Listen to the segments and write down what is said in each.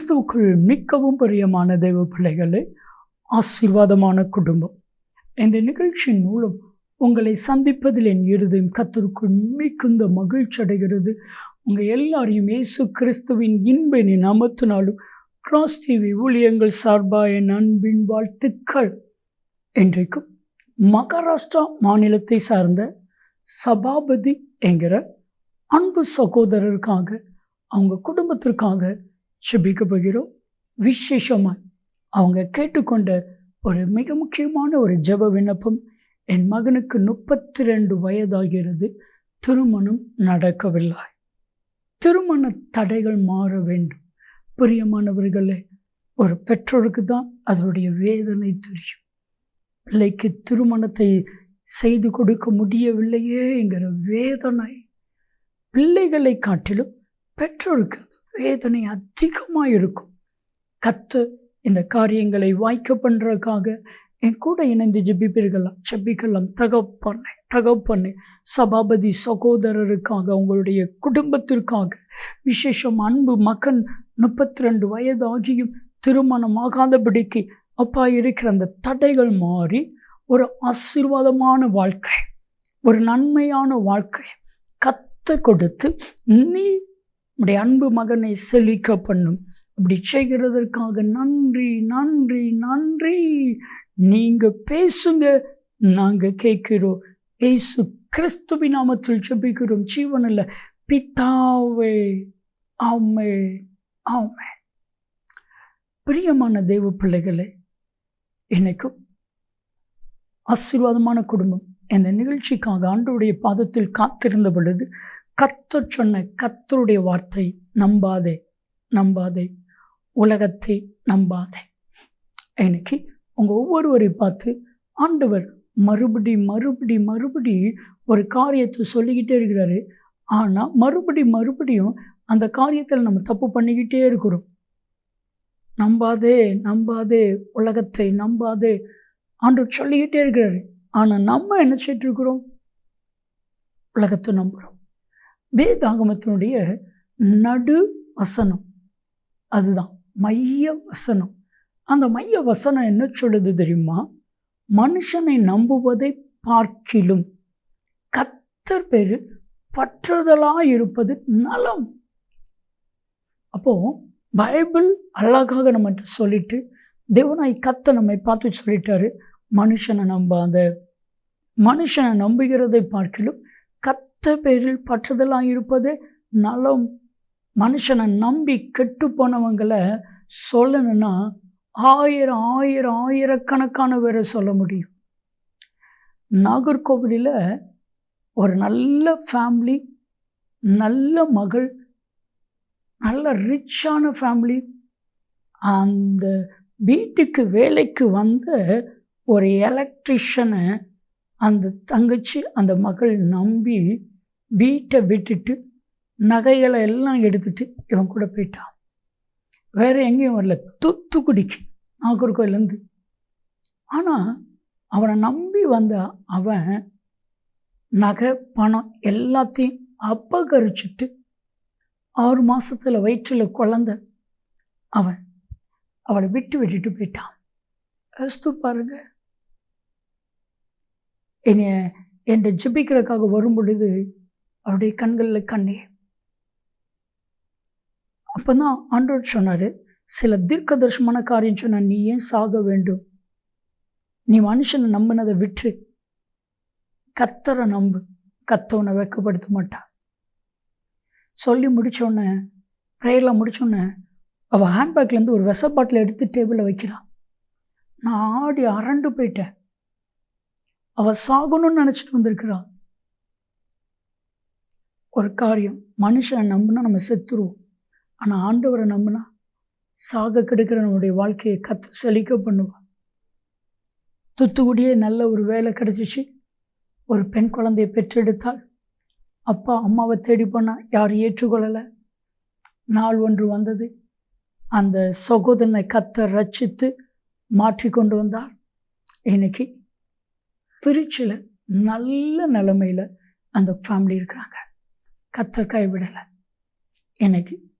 கிறிஸ்துவுக்குள் மிக்கவும் பிரியமான தெய்வ பிள்ளைகளே ஆசீர்வாதமான குடும்பம். இந்த நிகழ்ச்சியின் மூலம் உங்களை சந்திப்பதில் என் இருதயம் கத்திற்குள் மிகுந்த மகிழ்ச்சி அடைகிறது. உங்கள் எல்லாரையும் இயேசு கிறிஸ்துவின் இன்பனி நமத்தினாலும் கிராஸ் டிவி ஊழியங்கள் சார்பாக என் அன்பின் வாழ்த்துக்கள். என்றைக்கும் மகாராஷ்டிரா மாநிலத்தை சார்ந்த சபாபதி என்கிற அன்பு சகோதரருக்காக அவங்க குடும்பத்திற்காக செபிக்க போகிறோம் விசேஷமாக அவங்க கேட்டுக்கொண்ட ஒரு மிக முக்கியமான ஒரு ஜெப விண்ணப்பம் என் மகனுக்கு முப்பத்தி ரெண்டு வயதாகிறது. திருமணம் நடக்கவில்லை. திருமண தடைகள் மாற வேண்டும். பிரியமானவர்களே ஒரு பெற்றோருக்கு தான் அதனுடைய வேதனை தெரியும். பிள்ளைக்கு திருமணத்தை செய்து கொடுக்க முடியவில்லையே என்கிற வேதனை பிள்ளைகளை காட்டிலும் பெற்றோருக்கு வேதனை அதிகமாக இருக்கும் கத்து இந்த காரியங்களை வாய்க்க பண்ணுறதுக்காக என் கூட இணைந்து ஜெபிப்பீர்களாம் ஜெபிக்கலாம். தகப்பண்ணே தகப்பண்ணே சபாபதி சகோதரருக்காக உங்களுடைய குடும்பத்திற்காக விசேஷம் அன்பு மகன் முப்பத்தி ரெண்டு வயதாகியும் திருமணம் ஆகாதபடிக்கு அப்பா இருக்கிற அந்த தடைகள் மாறி ஒரு ஆசீர்வாதமான வாழ்க்கை ஒரு நன்மையான வாழ்க்கை கத்து கொடுத்து நீ உடைய அன்பு மகனை செழிக்க பண்ணும். அப்படி செய்கிறதற்காக நன்றி நன்றி நன்றி. நீங்க பேசுங்க நாங்க கேட்கிறோம். ஏசு கிறிஸ்துவி நாமத்தில் ஜெபிக்கிறோம். ஜீவனில் பித்தாவே ஆமே ஆமே. பிரியமான தெய்வ பிள்ளைகளே எனக்கும் ஆசீர்வாதமான குடும்பம். இந்த நிகழ்ச்சிக்காக ஆண்டவருடைய பாதத்தில் காத்திருந்த பொழுது கத்தர் சொன்ன கத்தருடைய வார்த்தை நம்பாதே நம்பாதே. உலகத்தை நம்பாதே. எனக்கு உங்கள் ஒவ்வொருவரை பார்த்து ஆண்டவர் மறுபடி மறுபடி மறுபடி ஒரு காரியத்தை சொல்லிக்கிட்டே இருக்கிறாரு. ஆனால் மறுபடி மறுபடியும் அந்த காரியத்தில் நம்ம தப்பு பண்ணிக்கிட்டே இருக்கிறோம். நம்பாதே நம்பாதே. உலகத்தை நம்பாதே. ஆண்டவர் சொல்லிக்கிட்டே இருக்கிறாரு. ஆனால் நம்ம என்ன செய்யிட்டு இருக்கிறோம் உலகத்தை நம்புகிறோம் வேதாகமத்தினுடைய நடு வசனம். அதுதான் மைய வசனம். அந்த மைய வசனம் என்ன சொல்லுது தெரியுமா? மனுஷனை நம்புவதை பார்க்கிலும். கத்தர் பேர் பற்றுதலாக இருப்பது நலம். அப்போது பைபிள் அழகாக நம்மகிட்ட சொல்லிட்டு தேவனாய் கத்த நம்மை பார்த்து சொல்லிட்டாரு மனுஷனை நம்பாத. மனுஷனை நம்புகிறதை பார்க்கிலும் கத்த பேரில் பற்றுதலாக இருப்பது நலம். மனுஷனை நம்பி கெட்டு போனவங்களை சொல்லணும்னா ஆயிரம் ஆயிரம் ஆயிரக்கணக்கான பேரை சொல்ல முடியும். நாகர்கோவிலில் ஒரு நல்ல ஃபேமிலி நல்ல மகள் நல்ல ரிச்சான ஃபேமிலி அந்த வீட்டுக்கு வேலைக்கு வந்த ஒரு எலக்ட்ரிஷனை அந்த தங்கச்சி அந்த மகள் நம்பி வீட்டை விட்டுட்டு நகைகளை எல்லாம் எடுத்துட்டு இவன் கூட போயிட்டான். வேற எங்கேயும் வரல. தூத்துக்குடிக்கு நாகர்கோயிலேருந்து ஆனால் அவனை நம்பி வந்த அவன் நகை பணம் எல்லாத்தையும் அபகரிச்சுட்டு ஆறு மாதத்தில் வயிற்றில் குழந்த அவன் அவளை விட்டு விட்டுட்டு போயிட்டான். யோசித்து பாருங்க. என்னை என்னை ஜெபிக்கிறதுக்காக வரும் பொழுது அவருடைய கண்களில் கண்ணே அப்போ தான் ஆண்டவர் சொன்னார் சில தீர்க்க தரிசனமான காரியம் சொன்னால் நீ ஏன் சாக வேண்டும்? நீ மனுஷனை நம்பினதை விற்று கத்தரை நம்பு கத்தவனை வெக்கப்படுத்த மாட்டா சொல்லி முடித்தோடனே ப்ரேயரில் முடித்தோடனே அவள் ஹேண்ட்பேக்லேருந்து ஒரு விச பாட்டில் எடுத்து டேபிளில் வைக்கிறான் நான் ஆடி அரண்டு போயிட்டேன். அவள் சாகணும்னு நினச்சிட்டு வந்திருக்கிறாள் ஒரு காரியம். மனுஷனை நம்பினா நம்ம செத்துருவோம். ஆனால் ஆண்டவரை நம்பினா சாக கெடுக்கிற நம்முடைய வாழ்க்கையை கற்று செழிக்க பண்ணுவாள் தூத்துக்குடியே நல்ல ஒரு வேலை கிடச்சிச்சு. ஒரு பெண் குழந்தையை பெற்றெடுத்தாள். அப்பா அம்மாவை தேடி போனால் யாரும் ஏற்றுக்கொள்ளலை. நாள் ஒன்று வந்தது. அந்த சகோதரனை கத்த ரச்சித்து மாற்றி கொண்டு வந்தார். இன்னைக்கு திருச்சியில் நல்ல நிலைமையில் அந்த ஃபேமிலி இருக்கிறாங்க கத்தர் கைவிடலை எனக்கு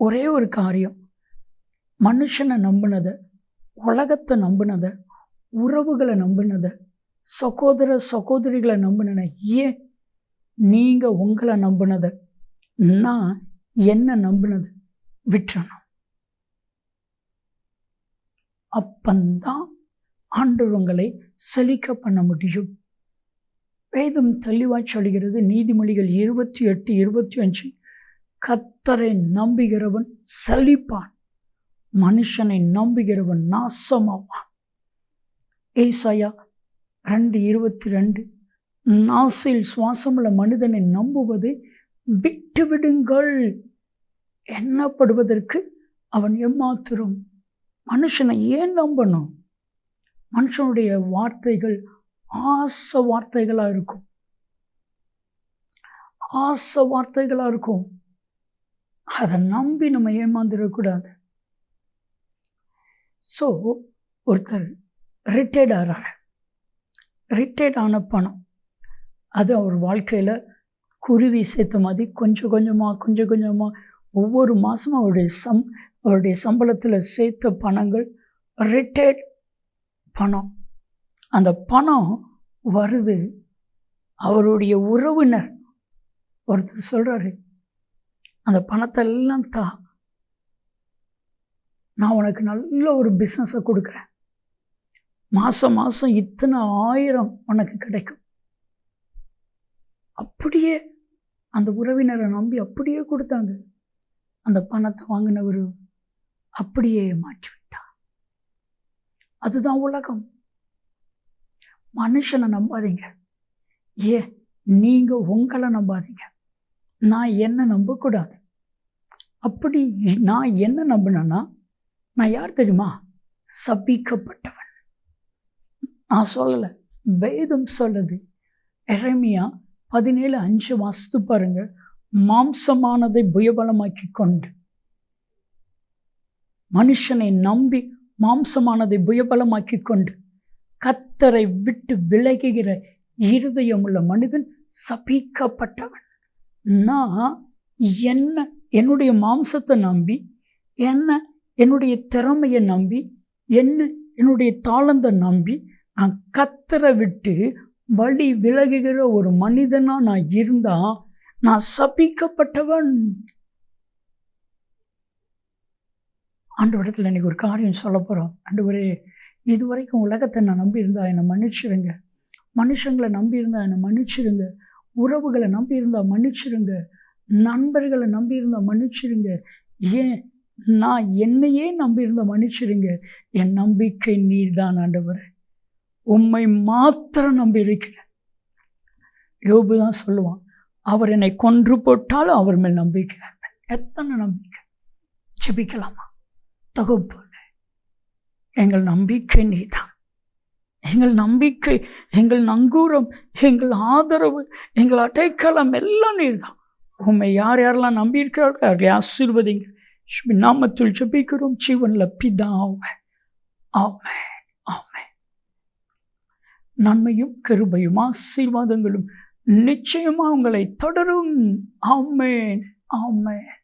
ஒரே ஒரு காரியம். மனுஷனை நம்பினதை உலகத்தை நம்பினதை உறவுகளை நம்பினதை சகோதர சகோதரிகளை நம்பினதை ஏன் நீங்கள் உங்களை நம்பினதை? நான் என்ன நம்பினது விட்டுறணும். அப்பந்தான் ஆண்டவங்களை செழிக்க பண்ண முடியும். வேதம் தெளிவாக சொல்கிறது நீதிமொழிகள் இருபத்தி எட்டு இருபத்தி அஞ்சு. கத்தரை நம்புகிறவன் செழிப்பான் மனுஷனை நம்புகிறவன் நாசமாவான். ஏசாயா ரெண்டு இருபத்தி ரெண்டு. நாசில் சுவாசமுள்ள மனிதனை நம்புவதை விட்டு விடுங்கள் எண்ணப்படுவதற்கு அவன் எம்மாத்திரம் மனுஷனை ஏன் நம்பணும்? மனுஷனுடைய வார்த்தைகள் ஆச வார்த்தைகளாக இருக்கும். ஆச வார்த்தைகளாக இருக்கும். அதை நம்பி நம்ம ஏமாந்துடக்கூடாது. ஸோ ஒருத்தர் ரிட்டையர்ட் ஆகிறார் ரிட்டையர்ட் ஆன பணம். அது அவர் வாழ்க்கையில் குருவி சேர்த்த மாதிரி கொஞ்சம் கொஞ்சமாக கொஞ்சம் கொஞ்சமாக ஒவ்வொரு மாதமும் அவருடைய சம் அவருடைய சம்பளத்தில் சேர்த்த பணங்கள் ரிட்டையர்ட் பணம். அந்த பணம் வருது. அவருடைய உறவினர் ஒருத்தர் சொல்கிறாரு அந்த பணத்தை எல்லாம் தா. நான் உனக்கு நல்ல ஒரு பிஸ்னஸை கொடுக்குறேன். மாதம் மாதம் இத்தனை ஆயிரம் உனக்கு கிடைக்கும். அப்படியே அந்த உறவினரை நம்பி அப்படியே கொடுத்தாங்க. அந்த பணத்தை வாங்கினவர் அப்படியே மாற்றி அதுதான் உலகம். மனுஷனை நம்பாதீங்க. ஏன்? நீங்கள் உங்களை நம்பாதீங்க. நான் என்ன நம்பக்கூடாது. அப்படி நான் என்ன நம்பினேன்னா நான் யார் தெரியுமா? சபிக்கப்பட்டவன். நான் சொல்லலை. வேதம் சொல்லுது. இறைமையா பதினேழு அஞ்சு வாசித்து பாருங்க. மாம்சமானதை புயபலமாக்கி கொண்டு. மனுஷனை நம்பி மாம்சமானதை புயபலமாக்கி கொண்டு கத்தரை விட்டு விலகுகிற இருதயம் உள்ள மனிதன் சபிக்கப்பட்டவன் நான் என்ன என்னுடைய மாம்சத்தை நம்பி என்ன என்னுடைய திறமையை நம்பி என்ன என்னுடைய தாளந்தை நம்பி நான் கத்தரை விட்டு வழி விலகுகிற ஒரு மனிதனாக நான் இருந்தால் நான் சபிக்கப்பட்டவன். ஆண்டவரத்தில் இன்னைக்கு ஒரு காரியம் சொல்ல போகிறோம் ஆண்டவரே இது வரைக்கும் உலகத்தை நான் நம்பியிருந்தா என்னை மன்னிச்சிருங்க. மனுஷங்களை நம்பியிருந்தா என்னை மன்னிச்சிருங்க. உறவுகளை நம்பியிருந்தா மன்னிச்சிருங்க. நண்பர்களை நம்பியிருந்தா மன்னிச்சிருங்க. ஏன்? நான் என்னையே நம்பியிருந்தா மன்னிச்சிருங்க. என் நம்பிக்கை நீர் தான் ஆண்டவர். உம்மை மாத்திரம் நம்பி இருக்கிறேன். யோபு தான் சொல்லுவான் அவர் என்னை கொன்று போட்டாலும் அவர் மேல் நம்பிக்கை. எத்தனை நம்பிக்கை? ஜெபிக்கலாமா? தகுப்பு எங்கள் நம்பிக்கை நீதான். எங்கள் நம்பிக்கை எங்கள் நங்கூரம் எங்கள் ஆதரவு எங்கள் அடைக்கலம் எல்லாம் நீர்தான் உண்மை யார் யாரெல்லாம் நம்பியிருக்கிறார்கள் அவர்களை ஆசீர்வதிங்க நாமத்தில் ஜபிக்கிறோம். ஜீவனில் பிதாவை. ஆமே ஆமே நன்மையும் கருபையும் ஆசீர்வாதங்களும் நிச்சயமாக உங்களை தொடரும். ஆமேன் ஆமேன்.